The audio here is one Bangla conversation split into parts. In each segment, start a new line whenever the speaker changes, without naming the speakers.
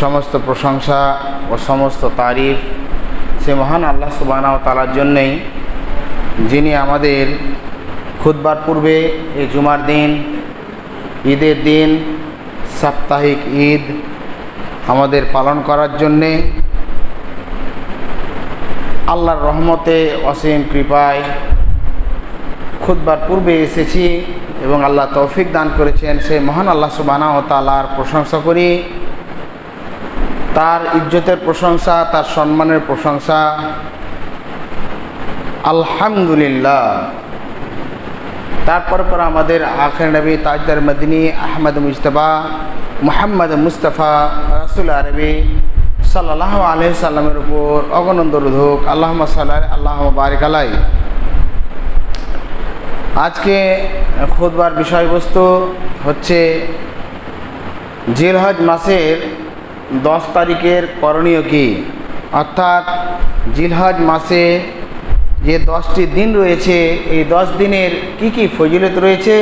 সমস্ত প্রশংসা ও সমস্ত তারিফ সে মহান আল্লাহ সুবাহ তালার জন্যেই যিনি আমাদের খুদবার পূর্বে এই জুমার দিন, ঈদের দিন, সাপ্তাহিক ঈদ আমাদের পালন করার জন্যে আল্লাহর রহমতে অসীম কৃপায় খুদবার পূর্বে এসেছি এবং আল্লাহ তৌফিক দান করেছেন। সে মহান আল্লাহ সুবানা ও তালার প্রশংসা করি তার ইজ্জতের প্রশংসা, তার সম্মানের প্রশংসা। আলহামদুলিল্লাহ। তারপর পর আমাদের আখের নবী তাজদার মদিনী আহমদ মুস্তফা মোহাম্মদ মুস্তফা রাসুল আরবি সাল্লাহ আলহ সাল্লামের উপর অগনন্দ রোধক। আল্লাহ সাল্লাহ আল্লাহ বারিক আলাই আজকে খুদবার বিষয়বস্তু হচ্ছে জিলহজ মাসের দশ তারিখের করণীয় কি? অর্থাৎ জিলহজ মাসে যে দশটি দিন রয়েছে, এই দশ দিনের কি কি ফজিলত রয়েছে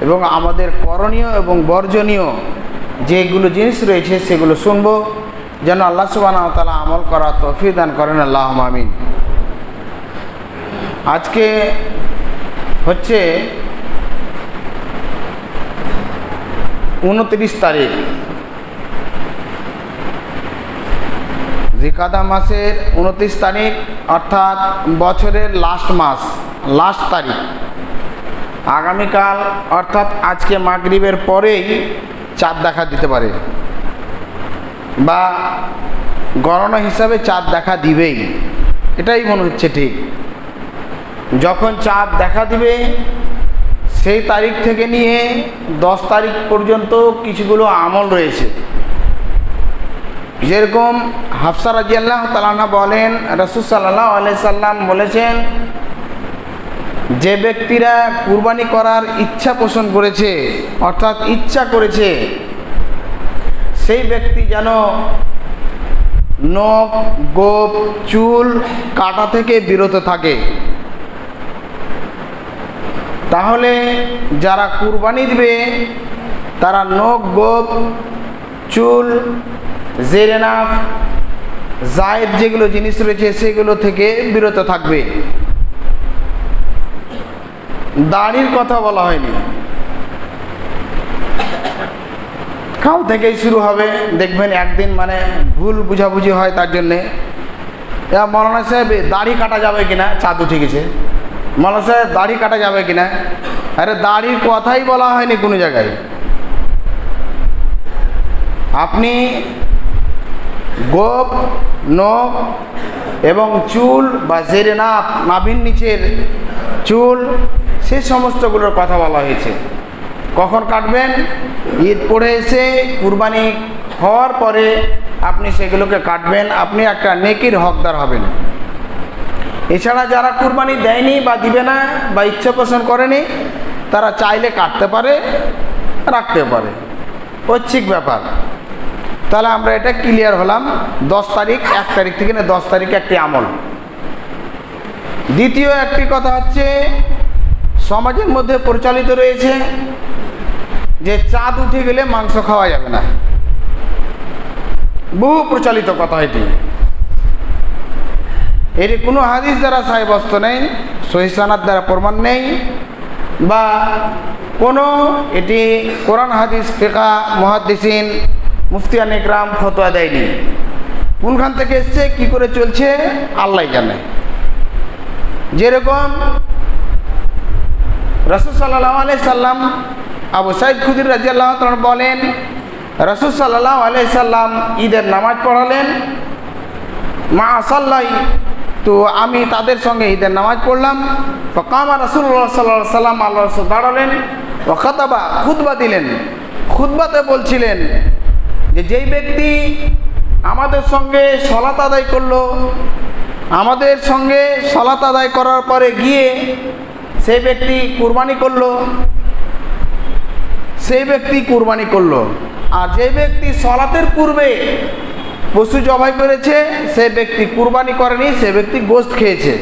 এবং আমাদের করণীয় এবং বর্জনীয় যেগুলো জিনিস রয়েছে সেগুলো শুনব। যেন আল্লাহ সুবাহ তালা আমল করা তফি দান করেন। আল্লাহ মামিন আজকে হচ্ছে উনত্রিশ তারিখ। জিকাদা মাসের উনত্রিশ তারিখ, অর্থাৎ বছরের লাস্ট মাস লাস্ট তারিখ। আগামীকাল, অর্থাৎ আজকে মাগরিবের পরেই চাঁদ দেখা দিতে পারে। বা গণনা হিসাবে চাঁদ দেখা দিবেই। এটাই মনে হচ্ছে ঠিক। যখন চাঁদ দেখা দিবে, সেই তারিখ থেকে নিয়ে দশ তারিখ পর্যন্ত কিছুগুলো আমল রয়েছে। যেরকম হাফসা রাজি আল্লাহ তালানা বলেন, রসুল সাল্লাহ সাল্লাম বলেছেন, যে ব্যক্তিরা কুরবানি করার ইচ্ছা পোষণ করেছে, অর্থাৎ ইচ্ছা করেছে, সেই ব্যক্তি যেন নখ, গোপ, চুল, কাটা থেকে বিরত থাকে। তাহলে যারা কুরবানি দিবে, তারা নখ, গোপ, চুল জেরেনাফ জায়েদ যেগুলো জিনিস রয়েছে সেগুলো থেকে বিরত থাকবে। দাড়ির কথা বলা হয়নি। কাল থেকেই শুরু হবে। দেখবেন একদিন মানে ভুল বুঝাবুঝি হয় তার জন্যে। মৌলানা সাহেব, দাড়ি কাটা যাবে কিনা? চাঁদ উঠে গেছে মৌলানা সাহেব, দাড়ি কাটা যাবে কিনা? আরে দাড়ির কথাই বলা হয়নি কোনো জায়গায়। আপনি গোপ নখ এবং চুল বা জেরে নাপ নাভির নিচের চুল, সে সমস্তগুলোর কথা বলা হয়েছে। কখন কাটবেন? ঈদ পড়ে এসে, কুরবানি হওয়ার পরে আপনি সেগুলোকে কাটবেন, আপনি একটা নেকির হকদার হবেন। এছাড়া যারা কুরবানি দেয়নি বা দিবে না বা ইচ্ছা পোষণ করেনি, তারা চাইলে কাটতে পারে রাখতে পারে। ঐচ্ছিক ব্যাপার। তাহলে আমরা এটা ক্লিয়ার হলাম, দশ তারিখ, এক তারিখ থেকে না দশ তারিখ একটি আমল। দ্বিতীয় একটি কথা হচ্ছে, সমাজের মধ্যে পরিচালিত রয়েছে যে চাঁদ উঠে গেলে মাংস খাওয়া যাবে না। বহু প্রচলিত কথা এটি। এটি কোনো হাদিস দ্বারা সাহেবস্ত নেই সহিসানার দ্বারা প্রমাণ নেই, বা কোনো এটি কোরআন, হাদিস, ফেকা মহাদিসিন মুফতিয়ান ইকরাম ফতোয়া দেয়নি। কোনখান থেকে এসছে, কি করে চলছে আল্লাহ জানে। যেরকম রসুল সাল্লাহ আলাই সাল্লাম আবু সাইদ খুদির রাজিয়াল্লাহ বলেন, রসুল সাল্লাহ আলাই সাল্লাম ঈদের নামাজ পড়ালেন। মা আসাল্লাহ তো আমি তাদের সঙ্গে ঈদের নামাজ পড়লাম। ফকামা রসুল্লাহ সাল্লাহ সাল্লাম আল্লাহ দাঁড়ালেন ও খাতাবা, খুতবা দিলেন। খুতবাতে বলছিলেন যে যেই ব্যক্তি আমাদের সঙ্গে সলাত আদায় করল, আমাদের সঙ্গে সলাত আদায় করার পরে গিয়ে সেই ব্যক্তি কুরবানি করল, সেই ব্যক্তি কুরবানি করল। আর যে ব্যক্তি সলাতের পূর্বে পশু জবাই করেছে, সে ব্যক্তি কুরবানি করেনি, সে ব্যক্তি গোস্ত খেয়েছে।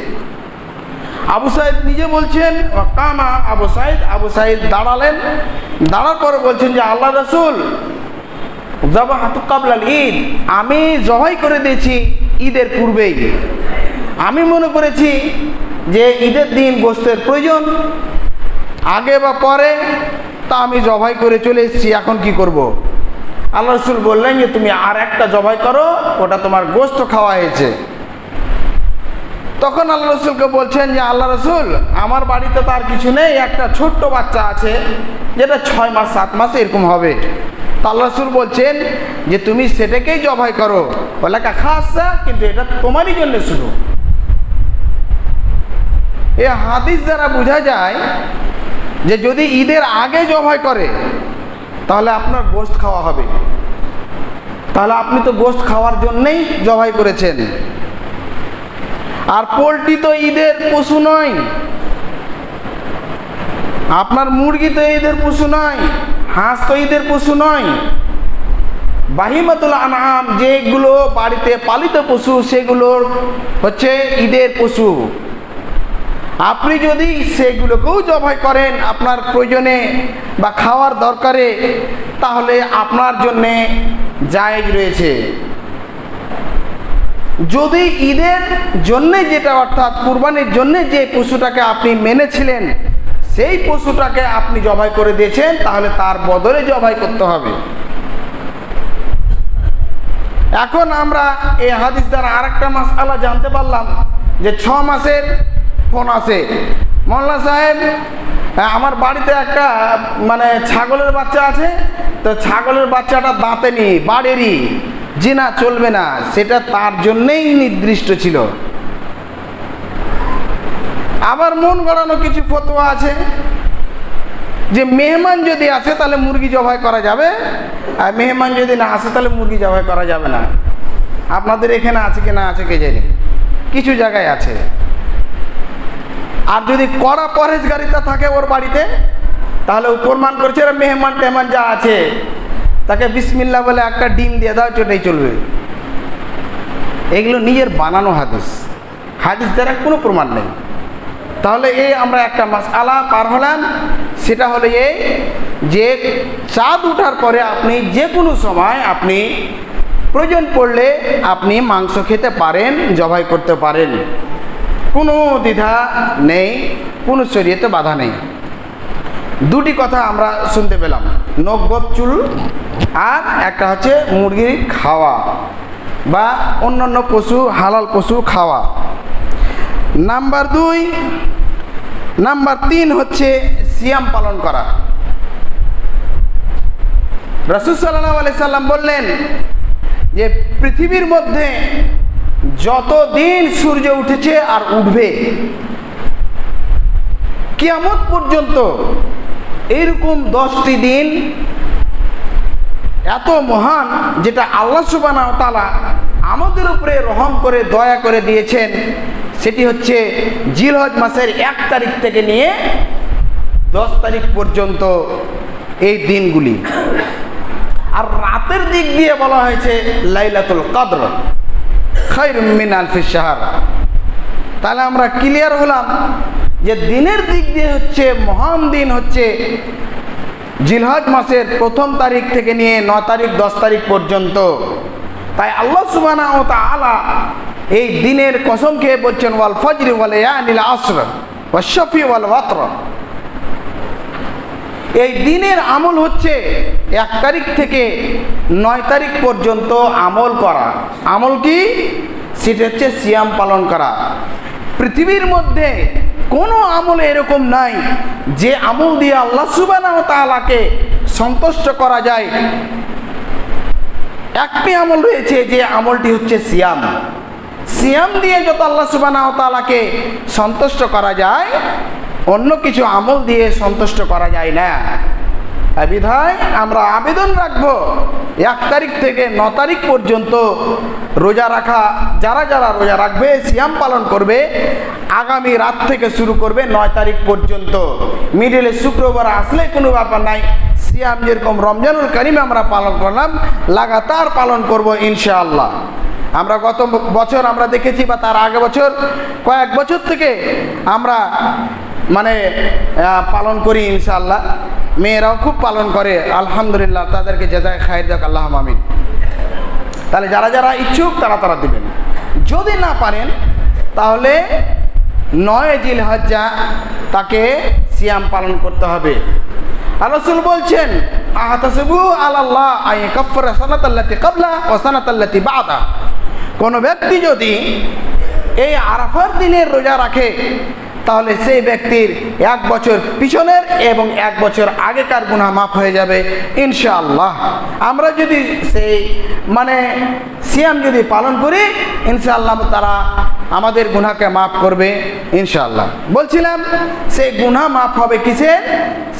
আবু সাইদ নিজে বলছেন কামা আবু সাইদ? আবু সাইদ দাঁড়ালেন। দাঁড়ার পরে বলছেন যে, আল্লাহ রসুল ঈদ। আমি জবাই করে দিয়েছি ঈদের পূর্বেই। আমি মনে করেছি যে ঈদের দিন গোস্তের প্রয়োজন। আগে বা পরে তা আমি জবাই করে চলে এসেছি, এখন কি করব। আল্লাহ রসুল বললেন যে, তুমি আর একটা জবাই করো, ওটা তোমার গোস্ত খাওয়া হয়েছে। তখন আল্লাহ রসুলকে বলছেন যে, আল্লাহ রসুল, আমার বাড়িতে তার কিছু নেই, একটা ছোট্ট বাচ্চা আছে, যেটা ছয় মাস, সাত মাস এরকম হবে। তা আল্লাহ রসুল বলছেন যে তুমি সেটাকেই জবাই করো। বলে খাসা কিন্তু এটা তোমারই জন্য শুধু এ হাদিস দ্বারা বোঝা যায় যে যদি ঈদের আগে জবাই করে, তাহলে আপনার গোস্ত খাওয়া হবে। তাহলে আপনি তো গোস্ত খাওয়ার জন্যেই জবাই করেছেন। আর পোলট্রি তো ঈদের পশু নয়। আপনার মুরগি তো ঈদের পশু নয়। হাঁস তো ঈদের পশু নয়। বাহিমাতুল আনাম যেগুলো বাড়িতে পালিত পশু সেগুলোর হচ্ছে ঈদের পশু। আপনি যদি সেগুলোকেও জবাই করেন আপনার প্রয়োজনে বা খাওয়ার দরকারে, তাহলে আপনার জন্যে জায়েজ রয়েছে। যদি ঈদের জন্যে যেটা, অর্থাৎ কুরবানির জন্যে যে পশুটাকে আপনি মেনেছিলেন সেই পশুটাকে আপনি জবাই করে দিয়েছেন তাহলে তার বদলে জবাই করতে হবে। এখন আমরা এই হাদিস দ্বারা আরেকটা মাস আল্লাহ জানতে পারলাম যে ছ মাসের ফোন আসে মোল্লা সাহেব হ্যাঁ, আমার বাড়িতে একটা মানে ছাগলের বাচ্চা আছে তো ছাগলের বাচ্চাটা দাঁতে নি বাড়েরই জি না চলবে না সেটা তার জন্যেই নির্দিষ্ট ছিল। আবার মন গড়ানো কিছু ফতোয়া আছে? যে মেহমান যদি আসে তাহলে মুরগি জবাই করা যাবে, আর মেহমান যদি না আসে তাহলে মুরগি জবাই করা যাবে না। আপনাদের এখানে আছে কি না আছে কে জানি? কিছু জায়গায় আছে। আর যদি কড়া পরেশগারিতা থাকে ওর বাড়িতে, তাহলে প্রমাণ করছে, এরা মেহমান টেহমান যা আছে, তাকে বিসমিল্লা বলে একটা ডিম দিয়ে দাও, চোটাই চলবে। এগুলো নিজের বানানো হাদিস। হাদিস দ্বারা কোনো প্রমাণ নেই। তাহলে এই আমরা একটা মাস আলা পার হলাম। সেটা হলো এই যে চাঁদ উঠার পরে আপনি যে কোনো সময় আপনি প্রয়োজন পড়লে আপনি মাংস খেতে পারেন, জবাই করতে পারেন। কোনো দ্বিধা নেই, কোনো শরীয়তে বাধা নেই। দুটি কথা আমরা শুনতে পেলাম। নগদ চুল আর একটা হচ্ছে মুরগির খাওয়া বা অন্যান্য পশু, হালাল পশু খাওয়া। নাম্বার দুই, নাম্বার তিন হচ্ছে সিয়াম পালন করা। রসুল সাল্লাহ আলি সাল্লাম বললেন যে পৃথিবীর মধ্যে যত দিন সূর্য উঠেছে আর উঠবে, কিয়ামত পর্যন্ত এইরকম দশটি দিন এত মহান যেটা আল্লাহ সুবানা তালা আমাদের উপরে রহম করে, দয়া করে দিয়েছেন সেটি হচ্ছে জিলহজ মাসের এক তারিখ থেকে নিয়ে দশ তারিখ পর্যন্ত এই দিনগুলি। আর রাতের দিক দিয়ে বলা হয়েছে লাইলাতুল কাদর খৈরুমিন আলফি শাহার। তাহলে আমরা ক্লিয়ার হলাম যে দিনের দিক দিয়ে হচ্ছে মহান দিন হচ্ছে জিলহজ মাসের প্রথম তারিখ থেকে নিয়ে ন তারিখ, দশ তারিখ পর্যন্ত। তাই আল্লাহ সুবানা ও আলা এই দিনের কসম খেয়ে বলছেন, ওয়াল ফজরি ওয়াল ইয়ানিল আসর ওয়া শফি ওয়াল ওয়াতর। এই দিনের আমল হচ্ছে এক তারিখ থেকে নয় তারিখ পর্যন্ত আমল করা। আমল কি? সেটা হচ্ছে সিয়াম পালন করা। পৃথিবীর মধ্যে কোনো আমল এরকম নাই যে আমল দিয়ে আল্লাহ সুবানা তালাকে সন্তুষ্ট করা যায়। একটি আমল রয়েছে যে আমলটি হচ্ছে সিয়াম। সিয়াম দিয়ে যত আল্লাহ সুবানা তালাকে সন্তুষ্ট করা যায়, অন্য কিছু আমল দিয়ে সন্তুষ্ট করা যায় না। বিধায় আমরা আবেদন রাখব, এক তারিখ থেকে ন তারিখ পর্যন্ত রোজা রাখা, যারা যারা রোজা রাখবে, সিয়াম পালন করবে, আগামী রাত থেকে শুরু করবে নয় তারিখ পর্যন্ত। মিডিলে শুক্রবার আসলে কোনো ব্যাপার নাই, সিয়াম যেরকম রমজানুল করিম আমরা পালন করলাম, লাগাতার পালন করব ইনশাআল্লাহ। আমরা গত বছর আমরা দেখেছি বা তার আগে বছর কয়েক বছর থেকে আমরা মানে পালন করি ইনশাআল্লাহ। মেয়েরাও খুব পালন করে, আলহামদুলিল্লাহ, তাদেরকে যেজায় খায়ের দেখ আল্লাহ মামিন তাহলে যারা যারা ইচ্ছুক, তারা তারা দিবেন। যদি না পারেন, তাহলে নয় জিল হজ্জা তাকে সিয়াম পালন করতে হবে। আর রসুল বলছেন, আহতাসবু আল্লাহ আই কফর সানাতাল্লাতি কাবলা ও সানাতাল্লাতি বাদা। কোনো ব্যক্তি যদি এই আরাফার দিনের রোজা রাখে, তাহলে সেই ব্যক্তির এক বছর পিছনের এবং এক বছর আগেকার গুণা মাফ হয়ে যাবে, ইনশাআল্লাহ। আমরা যদি সেই মানে সিয়াম যদি পালন করি, ইনশাআল্লাহ তারা আমাদের গুনাকে মাফ করবে, ইনশাআল্লাহ। বলছিলাম সেই গুনাহ মাফ হবে কিসের?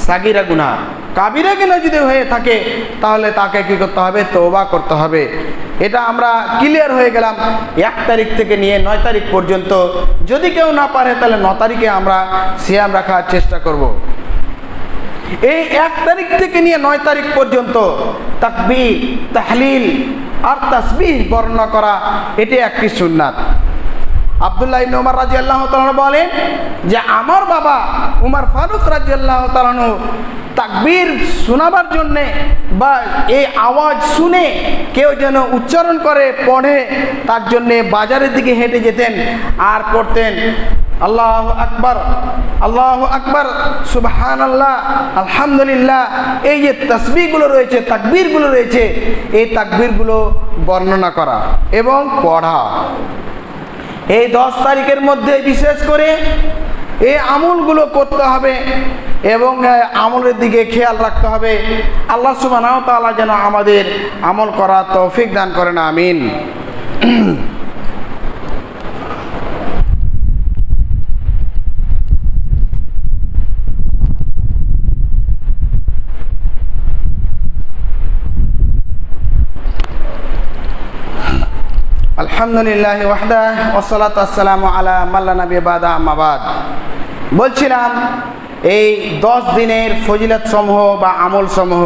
সাগিরা গুনাহ। কাবিরা কিনা যদি হয়ে থাকে, তাহলে তাকে কি করতে হবে? তৌবা করতে হবে। এটা আমরা ক্লিয়ার হয়ে গেলাম এক তারিখ থেকে নিয়ে নয় তারিখ পর্যন্ত। যদি কেউ না পারে, তাহলে ন তারিখে আমরা সিয়াম রাখার চেষ্টা করব। এই এক তারিখ থেকে নিয়ে নয় তারিখ পর্যন্ত তাকবীর, তাহলিল আর তাসবিহ বর্ণনা করা, এটি একটি সুন্নাত। আবদুল্লাহ ইবনে রাজি আল্লাহ বলেন যে আমার বাবা উমর ফারুক রাজি আল্লাহ তাকবীর শোনাবার জন্যে বা এই আওয়াজ শুনে কেউ যেন উচ্চারণ করে, পড়ে, তার জন্যে বাজারের দিকে হেঁটে যেতেন আর পড়তেন। আল্লাহ আকবর আল্লাহ আকবর সুবহান আল্লাহ আলহামদুলিল্লাহ, এই যে তসবিগুলো রয়েছে, তাকবীরগুলো রয়েছে, এই তাকবীরগুলো বর্ণনা করা এবং পড়া। এই দশ তারিখের মধ্যে বিশেষ করে এই আমলগুলো করতে হবে এবং আমলের দিকে খেয়াল রাখতে হবে। আল্লাহ সুবাহ যেন আমাদের আমল করা তৌফিক দান করেন, আমিন। আলহামদুলিল্লাহ ওয়াহদা আসসালাম আলা মাল্লা বাদা আমাবাদ বলছিলাম, এই দশ দিনের ফজিলত সমূহ বা আমল সমূহ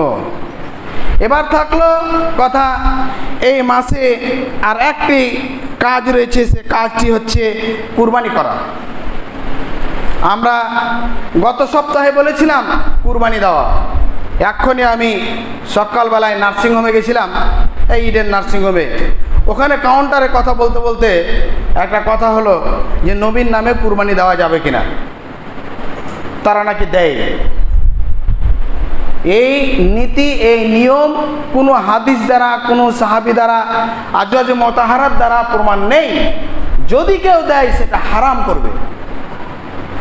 এবার থাকল কথা, এই মাসে আর একটি কাজ রয়েছে, সে কাজটি হচ্ছে কুরবানি করা। আমরা গত সপ্তাহে বলেছিলাম, কুরবানি দেওয়া। এক্ষণে আমি সকালবেলায় নার্সিংহোমে গেছিলাম, এই ইডেন নার্সিংহোমে। ওখানে কাউন্টারে কথা বলতে বলতে একটা কথা হলো যে নবীন নামে কুরবানি দেওয়া যাবে কিনা? তারা নাকি দেয়? এই নীতি, এই নিয়ম কোনো হাদিস দ্বারা, কোনো সাহাবি দ্বারা আজ মতাহারার দ্বারা প্রমাণ নেই। যদি কেউ দেয়, সেটা হারাম করবে।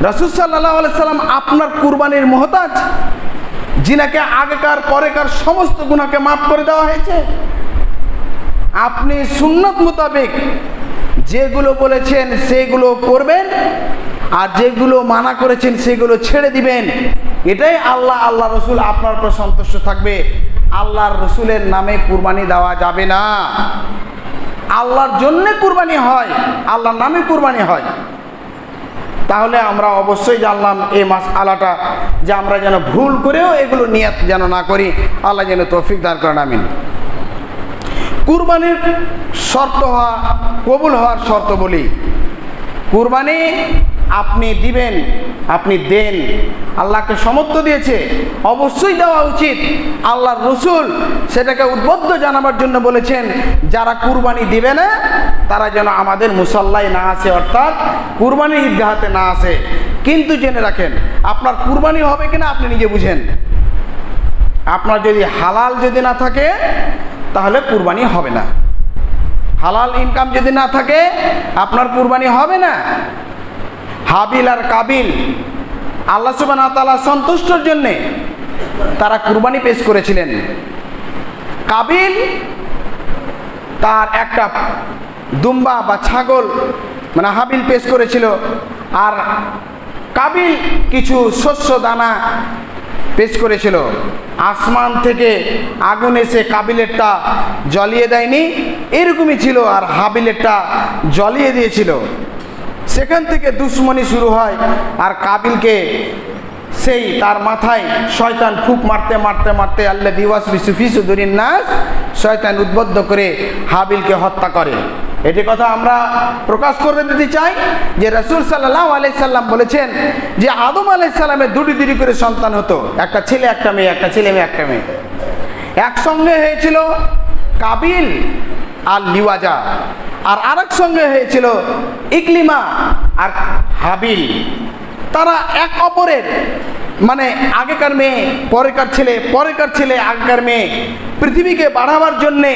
রসুল সাল্লাহ সাল্লাম আপনার কুরবানির মহতাজ, যিনাকে আগেকার, পরেকার সমস্ত গুণাকে মাফ করে দেওয়া হয়েছে। আপনি সুন্নত মোতাবেক যেগুলো বলেছেন, সেগুলো করবেন, আর যেগুলো মানা করেছেন, সেগুলো ছেড়ে দিবেন। এটাই আল্লাহ আল্লাহ রসুল আপনার উপর সন্তুষ্ট থাকবে। আল্লাহর রসুলের নামে কুরবানি দেওয়া যাবে না। আল্লাহর জন্যে কুরবানি হয়, আল্লাহর নামে কুরবানি হয়। তাহলে আমরা অবশ্যই জানলাম এই মাস আলাটা যে আমরা যেন ভুল করেও এগুলো নিয়াত যেন না করি। আল্লাহ যেন তৌফিক দান করেন, আমিন। কুরবানির শর্ত হওয়া, কবুল হওয়ার শর্ত বলি। কুরবানি আপনি দিবেন, আপনি দেন। আল্লাহকে সমর্থ দিয়েছে। অবশ্যই দেওয়া উচিত। আল্লাহর রসুল সেটাকে উদ্বুদ্ধ জানাবার জন্য বলেছেন, যারা কুরবানি দিবে না, তারা যেন আমাদের মুসল্লায় না আসে। অর্থাৎ কুরবানি ঈদগাহাতে না আসে। কিন্তু জেনে রাখেন, আপনার কুরবানি হবে কিনা আপনি নিজে বুঝেন। আপনার যদি হালাল যদি না থাকে তাহলে কুরবানি হবে না। হালাল ইনকাম যদি না থাকে, আপনার কুরবানি হবে না। হাবিল আর কাবিল, আল্লাহ সুবান সন্তুষ্টর জন্যে তারা কুরবানি পেশ করেছিলেন। কাবিল তার একটা দুম্বা বা ছাগল মানে হাবিল পেশ করেছিল। আর কাবিল কিছু শস্য, দানা পেশ করেছিল। আসমান থেকে আগুন এসে কাবিলেরটা জ্বলিয়ে দেয়নি। এরকমই ছিল আর হাবিলেরটা জ্বলিয়ে দিয়েছিল। সেখান থেকে দুশ্মনী শুরু হয় আর কাবিলকে সেই তার মাথায় শয়তান ফুক মারতে মারতে মারতে আল্লাহ দিওয়াস বিসুফি সুদুরিন নাস, শয়তান উদ্বুদ্ধ করে হাবিলকে হত্যা করে। এটি কথা আমরা প্রকাশ করে দিতে চাই যে রসুল সাল্লাহ আলাইসাল্লাম বলেছেন যে আদম আলাইসাল্লামের দুটি দুটি করে সন্তান হতো। একটা ছেলে, একটা মেয়ে, একটা ছেলে, মেয়ে, একটা মেয়ে। একসঙ্গে হয়েছিল কাবিল আর লিওয়াজা, আর আরেক সঙ্গে হয়েছিল ইকলিমা আর হাবিল। তারা এক অপরের মানে আগেকার মেয়ে, পরেকার ছেলে পরেকার ছেলে, আগেকার মেয়ে, পৃথিবীকে বাড়াবার জন্যে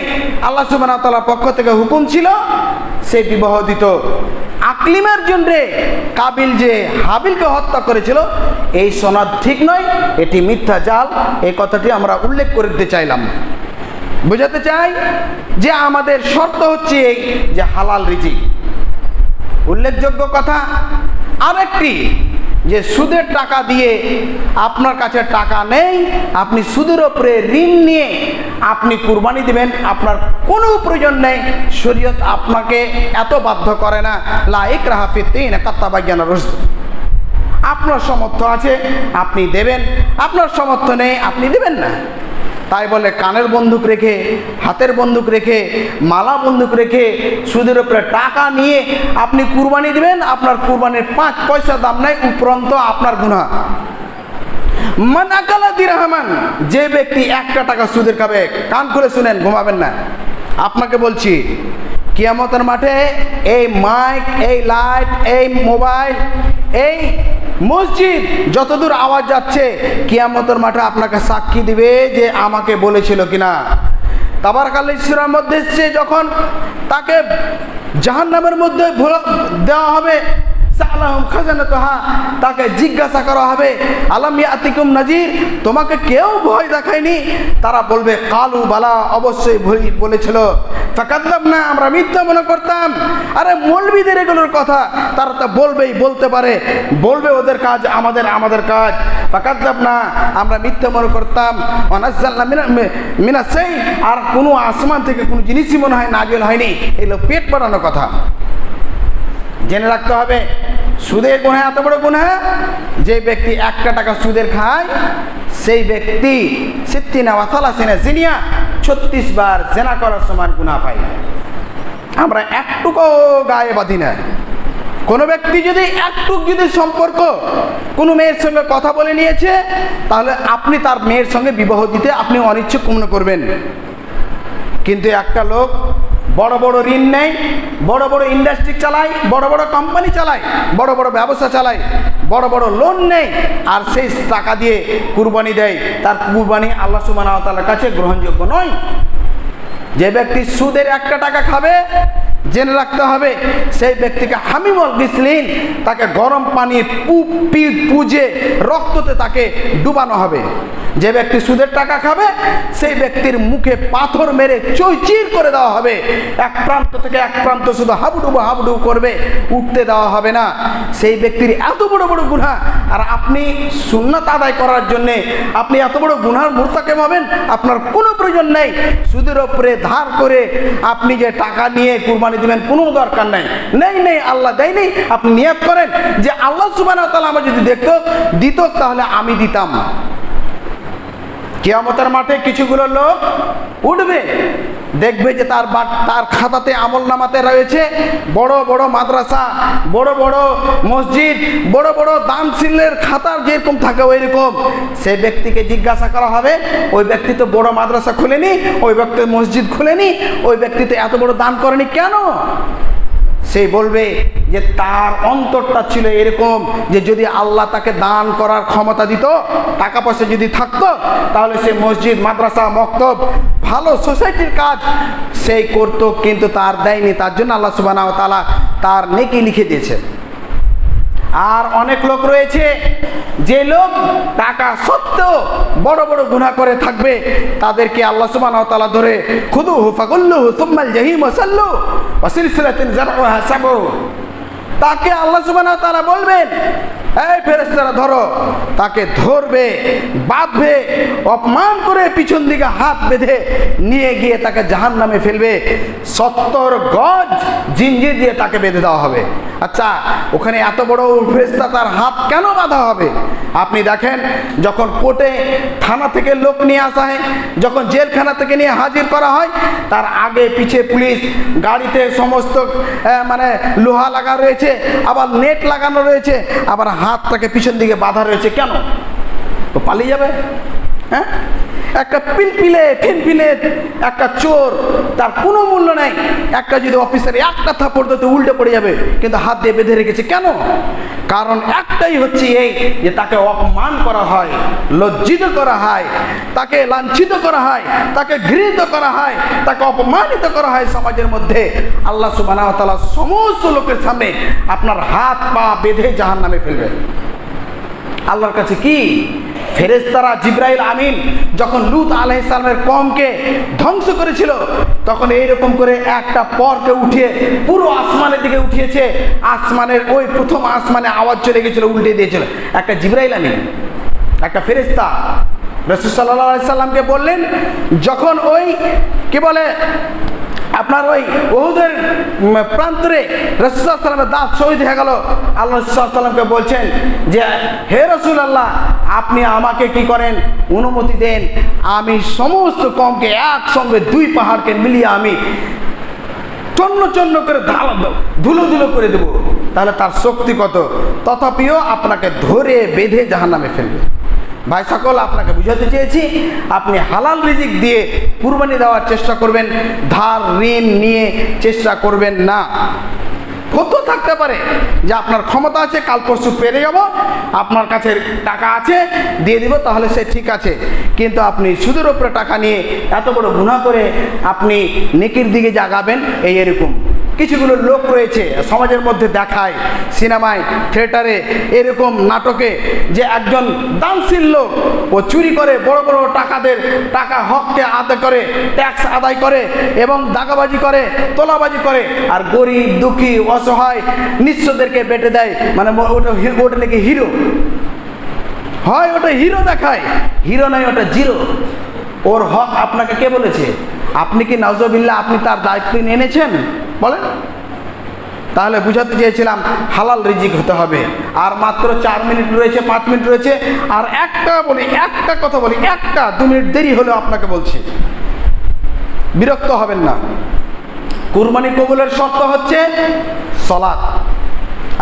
আল্লাহ সুবাহ তালার পক্ষ থেকে হুকুম ছিল, সে বিবাহ দিত আকলিমের জন্যে কাবিল যে হাবিলকে হত্যা করেছিল, এই সনদ ঠিক নয়, এটি মিথ্যা জাল, এই কথাটি আমরা উল্লেখ করে দিতে চাইলাম। বোঝাতে চাই যে আমাদের শর্ত হচ্ছে এই যে হালাল রিজিক। উল্লেখযোগ্য কথা আরেকটি যে সুদের টাকা দিয়ে আপনার কাছে টাকা নেই, আপনি সুদের ওপরে ঋণ নিয়ে আপনি কুরবানি দিবেন, আপনার কোনো প্রয়োজন নেই, শরীয়ত আপনাকে এত বাধ্য করে না। লাইক রাহাফিদ্দিন কাত্তাবাজ্ঞান রসদ। আপনার সমর্থ আছে, আপনি দেবেন। আপনার সমর্থ নেই, আপনি দেবেন না। তাই বলে কানের বন্দুক রেখে, হাতের বন্দুক রেখে, মালা বন্দুক রেখে সুদের উপরে টাকা নিয়ে আপনি কুরবানি দিবেন, আপনার কুরবানির পাঁচ পয়সা দাম নেই, উপরন্ত আপনার গুণা মান আকালা যে ব্যক্তি একটা টাকা সুদের খাবে, কান খুলে শুনেন, ঘুমাবেন না। আপনাকে বলছি, কিয়ামতের মাঠে এই মাইক, এই লাইট, এই মোবাইল, এই মসজিদ, যতদূর আওয়াজ যাচ্ছে, কিয়ামতের মাঠে আপনাকে সাক্ষী দিবে যে আমাকে বলেছিল কিনা। তাবার কাল ইসলামের মধ্যে যখন তাকে জাহান্নামের মধ্যে দেওয়া হবে তাকে জিজ্ঞাসা করা হবে, আলাম ইয়াতিকুম নাজির? তোমাকে কেউ ভয় দেখায়নি? তারা বলবে, কালু বালা, অবশ্যই বলেছিল। ফাকাদ্দাম না আমরা মিথ্যা মনে করতাম। আরে মৌলবিদের এগুলোর কথা, তারা তো বলবেই, বলতে পারে। বলবে ওদের কাজ, আমাদের আমাদের কাজ। ফাকাদ্দাম না আমরা মিথ্যা মনে করতাম। অনাজ্জাল্লা মিনা সেই, আর কোনো আসমান থেকে কোনো জিনিসই মনে হয় নাজেল হয়নি। এগুলো পেট বাড়ানোর কথা। জেনে রাখতে হবে, সুদের গুণা এত বড় গুণা যে ব্যক্তি একটা টাকা সুদের খায়, সেই ব্যক্তি সিদ্দিনা ওয়াসালাসিনা জিনিয়া, ছত্রিশ বার জেনা করার সমান গুণা পায়। আমরা একটুকু গায়ে বাঁধি না কোনো ব্যক্তি যদি একটুক যদি সম্পর্ক কোনো মেয়ের সঙ্গে কথা বলে নিয়েছে, তাহলে আপনি তার মেয়ের সঙ্গে বিবাহ দিতে আপনি অনিচ্ছুক মনে করবেন। কিন্তু একটা লোক বড় বড় ঋণ নেয়, বড় বড় ইন্ডাস্ট্রি চালায়, বড় বড় কোম্পানি চালায়, বড় বড় ব্যবসা চালায়, বড় বড় লোন নেয়, আর সেই টাকা দিয়ে কুরবানি দেয়। তার কুরবানি আল্লাহ তালার কাছে গ্রহণযোগ্য নয়। যে ব্যক্তি সুদের একটা টাকা খাবে জেনে রাখতে হবে, সেই ব্যক্তিকে হামিমল গিসলিন তাকে গরম পানি পু- পি- পুজে রক্ততে তাকে ডুবানো হবে। যে ব্যক্তি সুদের টাকা খাবে, সেই ব্যক্তির মুখে পাথর মেরে চৈচির করে দেওয়া হবে। এক প্রান্ত থেকে এক প্রান্ত শুধু হাবুডুবু হাবুডুবু করবে, উঠতে দেওয়া হবে না। সেই ব্যক্তির এত বড় বড় গুণা আর আপনি সুন্নাত আদায় করার জন্যে আপনি এত বড় গুনার মোরতাকেম হবেন আপনার কোনো প্রয়োজন নেই। সুদের ওপরে ধার করে আপনি যে টাকা নিয়ে কুরবানি দিবেন, কোনো দরকার নাই। নেই নেই, আল্লাহ দেয়নি। আপনি নিয়োগ করেন যে আল্লাহ তালা আমার যদি দেখত, দিত, তাহলে আমি দিতাম। কিয়ামতের মাঠে কিছুগুলো লোক উঠবে, দেখবে যে তার তার খাতাতে আমল নামাতে রয়েছে বড় বড় মাদ্রাসা, বড় বড় মসজিদ, বড় বড় দান শিলের খাতার যেরকম থাকে ওই রকম সে ব্যক্তিকে জিজ্ঞাসা করা হবে, ওই ব্যক্তি তো বড় মাদ্রাসা খুলেনি, ওই ব্যক্তি মসজিদ খুলেনি, ওই ব্যক্তি তো এত বড় দান করেনি কেন? সে বলবে যে তার অন্তরটা ছিল এরকম যে যদি আল্লাহ তাকে দান করার ক্ষমতা দিত, টাকা পয়সা যদি থাকত, তাহলে সে মসজিদ, মাদ্রাসা, মক্তব, ভালো সোসাইটির কাজ সেই করত, কিন্তু তার দেয়নি। তার জন্য আল্লাহ সুবাহ তালা তার নেকি লিখে দিয়েছে। আর অনেক লোক রয়েছে, যে লোক টাকা সত্ত্বেও বড় বড় গুণা করে থাকবে, তাদেরকে আল্লাহ তাআলা ধরে, খুদু ফাকুল্লু সুম্মাল জাহিম জারউহা সাবু তাকে আল্লাহ তাআলা বলবেন এই ফেরেস্তারা ধরো, তাকে ধরবে, বাঁধবে, অপমান করে পিছন দিকে হাত বেঁধে নিয়ে গিয়ে তাকে জাহান নামে ফেলবে। সত্তর গজ জিঞ্জির দিয়ে তাকে বেঁধে দেওয়া হবে। আচ্ছা ওখানে এত বড় ফেরেস্তা তার হাত কেন বাঁধা হবে? আপনি দেখেন, যখন কোর্টে থানা থেকে লোক নিয়ে আসা হয়, যখন জেলখানা থেকে নিয়ে হাজির করা হয়, তার আগে পিছে পুলিশ, গাড়িতে সমস্ত মানে লোহা লাগা রয়েছে, আবার নেট লাগানো রয়েছে, আবার হাতটাকে পিছন দিকে বাধা রয়েছে কেন? তো পালিয়ে যাবে হ্যাঁ? একটা পিলপিলে ফিনফিনে একটা চোর, তার কোনো মূল্য নেই। একটা যদি অফিসার একটা থাপ্পড় দিতে উল্টে পড়ে যাবে, কিন্তু হাত দিয়ে বেঁধে রেখেছে কেন? কারণ একটাই হচ্ছে এই, যে তাকে অপমান করা হয়, লজ্জিত করা হয়, তাকে লাঞ্ছিত করা হয়, তাকে ঘৃণিত করা হয়, তাকে অপমানিত করা হয় সমাজের মধ্যে। আল্লাহ সুবাহ সমস্ত লোকের সামনে আপনার হাত পা বেঁধে জাহান নামে ফেলবে। আল্লাহর কাছে কি? ফেরেস্তারা জিব্রাইল আমিন যখন লুত আলাইসালামের কমকে ধ্বংস করেছিল, তখন এইরকম করে একটা পরকে উঠিয়ে পুরো আসমানের দিকে উঠিয়েছে। আসমানের ওই প্রথম আসমানে আওয়াজ চলে গেছিল, উল্টে দিয়েছিল। একটা জিব্রাইল আমিন, একটা ফেরেস্তা রসুল সাল্লাহ সাল্লামকে বললেন, যখন ওই, কি বলে আপনার ওই ওহুদের উম, প্রান্তরে রসুলামের দাঁত শহীদ হয়ে গেল। আল্লাহ রসুলামকে বলছেন যে হে রসুল আল্লাহ আপনি আমাকে কি করেন? অনুমতি দেন। আমি সমস্ত কমকে একসঙ্গে দুই পাহাড়কে মিলিয়ে আমি চন্ন চন্ন করে ধুলো ধুলো করে দেব। তাহলে তার শক্তি কত? তথাপিও আপনাকে ধরে বেঁধে জাহান্নামে ফেলবে। ভাই, সকল আপনাকে বুঝাতে চেয়েছি, আপনি হালাল রিজিক দিয়ে কুরবানি দেওয়ার চেষ্টা করবেন, ধার, ঋণ নিয়ে চেষ্টা করবেন না। কত থাকতে পারে যে আপনার ক্ষমতা আছে, কাল পরশু পেরে যাব, আপনার কাছে টাকা আছে, দিয়ে দিব, তাহলে সে ঠিক আছে। কিন্তু আপনি সুদের ওপরে টাকা নিয়ে এত বড় গুণা করে আপনি নেকির দিকে জাগাবেন, এই এরকম। কিছুগুলো লোক রয়েছে, সমাজের মধ্যে দেখায়, সিনেমায়, থিয়েটারে, এরকম নাটকে যে একজন দানশীল লোক, ও চুরি করে বড় বড় টাকাদের, টাকা হককে আদায় করে ট্যাক্স আদায় করে, এবং দাগাবাজি করে, তোলাবাজি করে, আর গরিব, দুঃখী নিঃস্বদেরকে বেটে দেয়। মানে ওটা ওটা নাকি হিরো? হয় ওটা হিরো দেখায়। হিরো নয়, ওটা জিরো। ওর হক আপনাকে কে বলেছে? আপনি কি নজবিল্লা আপনি তার দায়িত্ব এনেছেন? বলেন। তাহলে বুঝাতে চেয়েছিলাম, হালাল রিজিক হতে হবে। আর মাত্র চার মিনিট রয়েছে, পাঁচ মিনিট রয়েছে। আর একটা বলি, একটা কথা বলি, একটা, দু মিনিট দেরি হলেও আপনাকে বলছি। বিরক্ত হবেন না। কুরবানি কবুলের শর্ত হচ্ছে সলাৎ।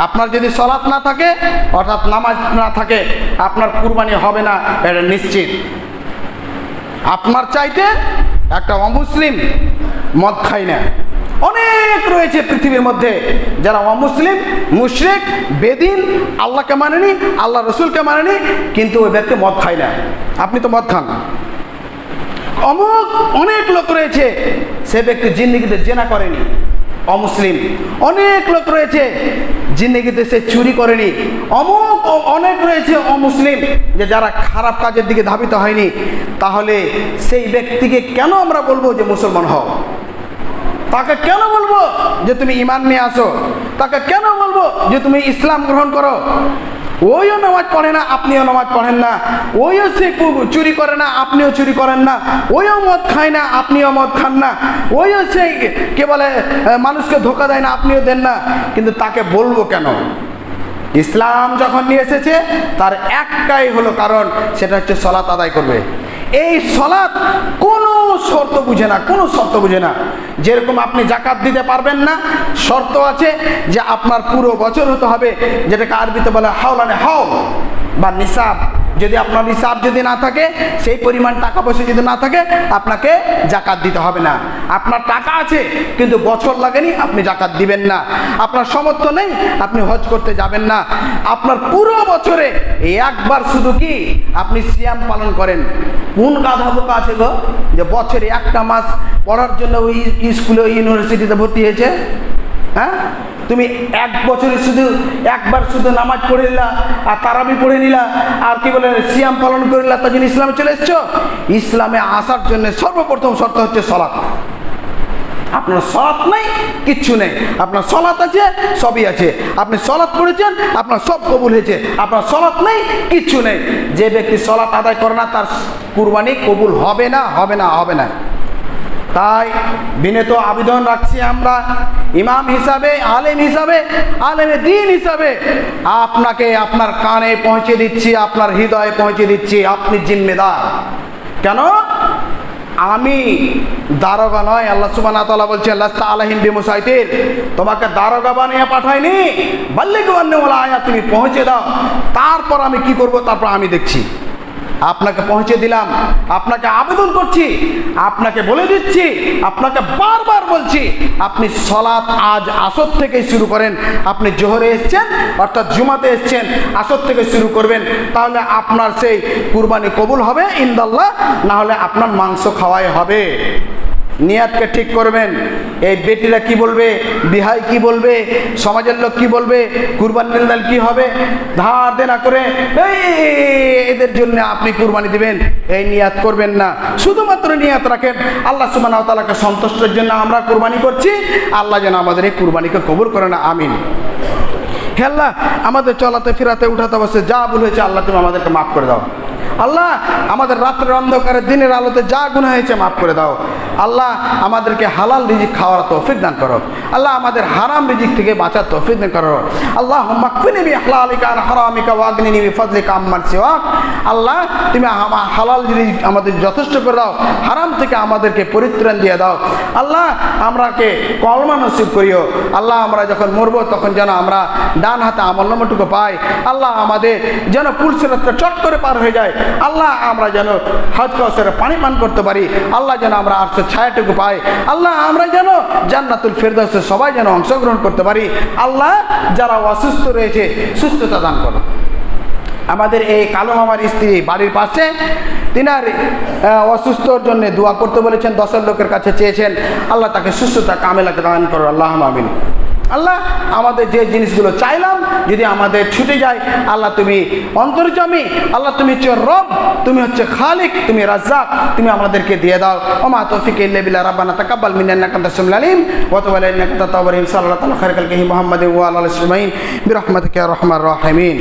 আপনার যদি সলাৎ না থাকে, অর্থাৎ নামাজ না থাকে, আপনার কুরবানি হবে না, এটা নিশ্চিত। আপনার চাইতে একটা অমুসলিম মদ খায় না। অনেক রয়েছে পৃথিবীর মধ্যে যারা অমুসলিম, মুশরিক, বেদিন, আল্লাহকে মানেনি, আল্লাহ রসুলকে মানেনি, কিন্তু ওই ব্যক্তি মদ খায় না। আপনি তো মদ খান। অমুক অনেক লোক রয়েছে সে ব্যক্তি জিন্দিগিতে জেনা করেনি, অমুসলিম। অনেক লোক রয়েছে জিন্দিগিতে সে চুরি করেনি। অমুক অনেক রয়েছে অমুসলিম যে যারা খারাপ কাজের দিকে ধাবিত হয়নি। তাহলে সেই ব্যক্তিকে কেন আমরা বলব যে মুসলমান হও? তাকে কেন বলব যে তুমি ইমান নিয়ে আসো? তাকে কেন বলব যে তুমি ইসলাম গ্রহণ করো? ওইও নামাজ পড়ে না, আপনিও নামাজ পড়েন না। ওইও সে চুরি করে না, আপনিও চুরি করেন না। ওইও মদ খায় না, আপনিও মদ খান না। ওইও সে কে বলে মানুষকে ধোকা দেয় না, আপনিও দেন না। কিন্তু তাকে বলব কেন? ইসলাম যখন নিয়ে এসেছে, তার একটাই হলো কারণ, সেটা হচ্ছে সলাত আদায় করবে। এই সলাৎ কোনো শর্ত বুঝে না, কোনো শর্ত বুঝে না। যেরকম আপনি জাকাত দিতে পারবেন না, শর্ত আছে যে আপনার পুরো বছর হতে হবে, যেটাকে আরবিতে বলে হাওলানে হাও বা নিসাব। যদি আপনার নিসাব যদি না থাকে, সেই পরিমাণ টাকা পয়সা যদি না থাকে, আপনাকে জাকাত দিতে হবে না। আপনার টাকা আছে, কিন্তু বছর লাগেনি, আপনি জাকাত দিবেন না। আপনার সমর্থ নেই, আপনি হজ করতে যাবেন না। আপনার পুরো বছরে একবার শুধু কি আপনি সিয়াম পালন করেন। কোন গাধা বোকা আছে গো? যে বছরে একটা মাস পড়ার জন্য ওই স্কুলে ইউনিভার্সিটিতে ভর্তি হয়েছে? হ্যাঁ? তুমি এক বছরে শুধু একবার শুধু নামাজ পড়ে নিলা আর তারাবি পড়ে নিলা আর কি বলে সিয়াম পালন করে নিলা তার জন্য ইসলামে চলে এসছো? ইসলামে আসার জন্য সর্বপ্রথম শর্ত হচ্ছে সলাৎ। আপনার সলাৎ নেই, কিচ্ছু নেই। আপনার সলাৎ আছে, সবই আছে। আপনি সলাৎ পড়েছেন, আপনার সব কবুল হয়েছে। আপনার সলাৎ নেই, কিচ্ছু নেই। যে ব্যক্তি সলাৎ আদায় করে না, তার কুরবানি কবুল হবে না হবে না হবে না। তাই বিনীত আবেদন রাখছি আমরা। ইমাম হিসাবে, আলেম হিসাবে আলেমে দিন হিসাবে আপনাকে আপনার কানে পৌঁছে দিচ্ছি, আপনার হৃদয়ে পৌঁছে দিচ্ছি, আপনি জিম্মেদার। কেন? আমি দারোগা নয়, আল্লাহ সুবান তালা বলছেন, লাস্তা আলহিম বিমুসাইতির তোমাকে দারোগা বানিয়ে পাঠাইনি। বাল্লিক আয়া তুমি পৌঁছে দাও। তারপর আমি কি করব? তারপর আমি দেখছি। আপনাকে পৌঁছে দিলাম, আপনাকে আবেদন করছি, আপনাকে বলে দিচ্ছি, আপনাকে বারবার বলছি, আপনি সলাৎ আজ আসর থেকে শুরু করেন, আপনি জোহরে এসছেন, অর্থাৎ জুমাতে এসছেন, আসর থেকে শুরু করবেন, তাহলে আপনার সেই কুরবানি কবুল হবে ইন্দাল্লাহ না হলে আপনার মাংস খাওয়াই হবে। নিয়াতকে ঠিক করবেন। এই বেটিরা কি বলবে? বিহাই কি বলবে? সমাজের লোক কি বলবে? কুরবান নির্দাল কি হবে? ধার দেনা করে এই এদের জন্য আপনি কুরবানি দিবেন। এই নিয়াত করবেন না। শুধুমাত্র নিয়াত রাখেন। আল্লাহ সুবাহ তালাকে সন্তুষ্টের জন্য আমরা কুরবানি করছি। আল্লাহ যেন আমাদের এই কুরবানিকে কবুল করে না। আমিন। আল্লাহ, আমাদের চলাতে ফেরাতে উঠাতে বসে যা ভুল হয়েছে আল্লাহ তুমি আমাদেরকে মাফ করে দাও। আল্লাহ, আমাদের রাত্রের অন্ধকারে দিনের আলোতে যা গুণ হয়েছে মাফ করে দাও। আল্লাহ, আমাদেরকে হালাল রিজিক খাওয়ার তৌফিক দান করো। আল্লাহ, আমাদের হারাম রিজিক থেকে বাঁচার তৌফিক দান করো। আল্লাহ মাকফিনি বি হালালিকা আর হারামিকা ওয়াগনিনি বি ফজলিকা আম্মান সিওয়াক। আল্লাহ, তুমি হালাল রিজিক আমাদের যথেষ্ট করে দাও। হারাম থেকে আমাদেরকে পরিত্রাণ দিয়ে দাও। আল্লাহ, আমরাকে কলমা নসিব করিও। আল্লাহ, আমরা যখন মরবো, তখন যেন আমরা ডান হাতে আমল নামটুকু পাই। আল্লাহ, আমাদের যেন পুলসিরাতটা চট করে পার হয়ে যায়। আল্লাহ আমরা যেন হজ কসের পানি পান করতে পারি, আল্লাহ যেন আমরা আটশো ছায়াটুকু পাই, আল্লাহ আমরা যেন জান্নাতুল ফেরদৌসে সবাই যেন অংশগ্রহণ করতে পারি, আল্লাহ যারা অসুস্থ রয়েছে সুস্থতা দান করো। আমাদের এই কালো মামার স্ত্রী বাড়ির পাশে, তিনার অসুস্থর জন্য দোয়া করতে বলেছেন, দশের লোকের কাছে চেয়েছেন, আল্লাহ তাকে সুস্থতা কামেলাকে দান করো, আল্লাহ আমিন। আল্লাহ, আমাদের যে জিনিসগুলো চাইলাম, যদি আমাদের ছুটে যায়, আল্লাহ তুমি অন্তর্জামী, আল্লাহ তুমি হচ্ছে রব, তুমি হচ্ছে খালিক, তুমি রাজ্জাক, তুমি আমাদেরকে দিয়ে দাও। ওমা তৌফিক ইল্লা রাব্বানা তাকাব্বাল মিন্না সামিউল আলিম, ওয়া আলাইনা ইন্নাকা তাওয়াবুর সাল্লাল্লাহু আলাইহি ওয়া কালহি মুহাম্মাদিন ওয়া আলা আলিহি বিরহমাতিকা আরহামার রাহিমিন।